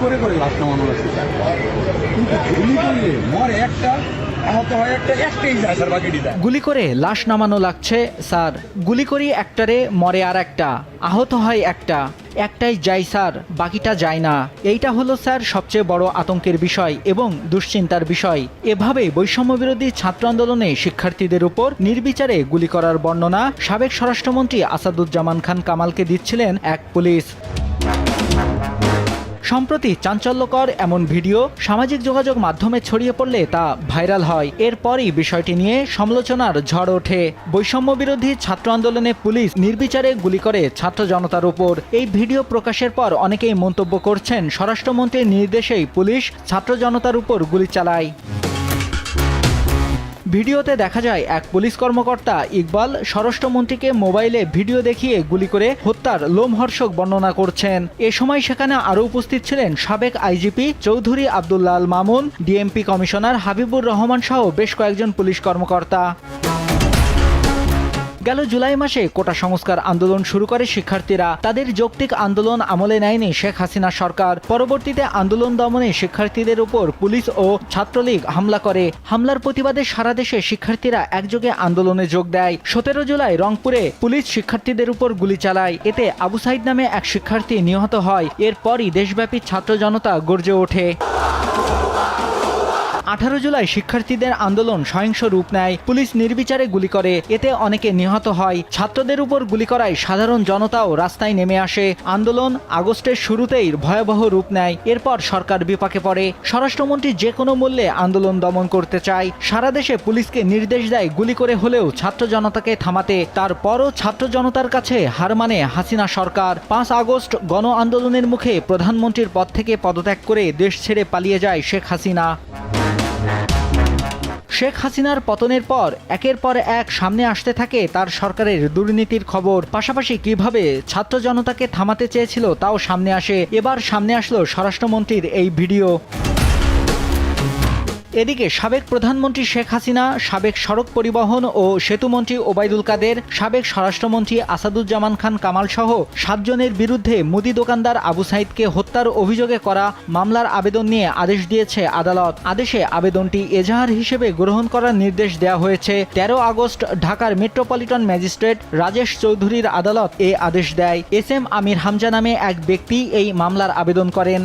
করে করে লাশ নামানো স্যার কিন্তু গুলি করলে মরে একটা গুলি করে লাশ নামানো লাগছে, স্যার। গুলি করি একটারে, মরে আর একটা। আহত হয় একটা। একটাই যাই স্যার, বাকিটা যায় না। এইটা হলো স্যার সবচেয়ে বড় আতঙ্কের বিষয় এবং দুশ্চিন্তার বিষয়। এভাবে বৈষম্য বিরোধী ছাত্র আন্দোলনে শিক্ষার্থীদের উপর নির্বিচারে গুলি করার বর্ণনা সাবেক স্বরাষ্ট্রমন্ত্রী আসাদুজ্জামান খান কামালকে দিচ্ছিলেন এক পুলিশ। সম্প্রতি চাঞ্চল্যকর এমন ভিডিও সামাজিক যোগাযোগ মাধ্যমে ছড়িয়ে পড়লে তা ভাইরাল হয়। এরপরই বিষয়টি নিয়ে সমালোচনার ঝড় ওঠে। বৈষম্য বিরোধী ছাত্র আন্দোলনে পুলিশ নির্বিচারে গুলি করে ছাত্র জনতার উপর। এই ভিডিও প্রকাশের পর অনেকেই মন্তব্য করছেন, স্বরাষ্ট্রমন্ত্রীর নির্দেশেই পুলিশ ছাত্র জনতার উপর গুলি চালায়। ভিডিওতে দেখা যায় এক পুলিশ কর্মকর্তা ইকবাল স্বরাষ্ট্রমন্ত্রীকে মোবাইলে ভিডিও দেখিয়ে গুলি করে হত্যার লোমহর্ষক বর্ণনা করছেন। এ সময় সেখানে আরও উপস্থিত ছিলেন সাবেক IGP Chowdhury Abdullah Al Mamun, DMP commissioner Habibur Rahman সহ বেশ কয়েকজন পুলিশ কর্মকর্তা। গেল জুলাই মাসে কোটা সংস্কার আন্দোলন শুরু করে শিক্ষার্থীরা। তাদের যৌক্তিক আন্দোলন আমলে নেয়নি শেখ হাসিনা সরকার। পরবর্তীতে আন্দোলন দমনে শিক্ষার্থীদের উপর পুলিশ ও ছাত্রলীগ হামলা করে। হামলার প্রতিবাদে সারা দেশে শিক্ষার্থীরা একযোগে আন্দোলনে যোগ দেয়। সতেরো জুলাই রংপুরে পুলিশ শিক্ষার্থীদের উপর গুলি চালায়। এতে আবু সাইদ নামে এক শিক্ষার্থী নিহত হয়। এরপরই দেশব্যাপী ছাত্র জনতা গর্জে ওঠে। আঠারো জুলাই শিক্ষার্থীদের আন্দোলন সহিংস রূপ নেয়। পুলিশ নির্বিচারে গুলি করে। এতে অনেকে নিহত হয়। ছাত্রদের উপর গুলি করায় সাধারণ জনতাও রাস্তায় নেমে আসে। আন্দোলন আগস্টের শুরুতেই ভয়াবহ রূপ নেয়। এরপর সরকার বিপাকে পড়ে। স্বরাষ্ট্রমন্ত্রী যে কোনো মূল্যে আন্দোলন দমন করতে চায়। সারা দেশে পুলিশকে নির্দেশ দেয় গুলি করে হলেও ছাত্র জনতাকে থামাতে। তারপরও ছাত্র জনতার কাছে হার মানে হাসিনা সরকার। পাঁচ আগস্ট গণ আন্দোলনের মুখে প্রধানমন্ত্রীর পদ থেকে পদত্যাগ করে দেশ ছেড়ে পালিয়ে যায় শেখ হাসিনা। শেখ হাসিনার পতনের পর একের পর এক সামনে আসতে থাকে তার সরকারের দুর্নীতির খবর। পাশাপাশি কীভাবে ছাত্র জনতাকে থামাতে চেয়েছিল তাও সামনে আসে। এবার সামনে আসলো স্বরাষ্ট্রমন্ত্রীর এই ভিডিও। এদিকে সাবেক প্রধানমন্ত্রী শেখ হাসিনা, সাবেক সড়ক পরিবহন ও সেতুমন্ত্রী ওবায়দুল কাদের, সাবেক স্বরাষ্ট্রমন্ত্রী আসাদুজ্জামান খান কামাল সহ সাতজনের বিরুদ্ধে মুদি দোকানদার আবু সাইদকে হত্যার অভিযোগে করা মামলার আবেদন নিয়ে আদেশ দিয়েছে আদালত। আদেশে আবেদনটি এজাহার হিসেবে গ্রহণ করার নির্দেশ দেওয়া হয়েছে। তেরো আগস্ট ঢাকার মেট্রোপলিটন ম্যাজিস্ট্রেট রাজেশ চৌধুরীর আদালত এ আদেশ দেয়। এস এম আমির হামজা নামে এক ব্যক্তি এই মামলার আবেদন করেন।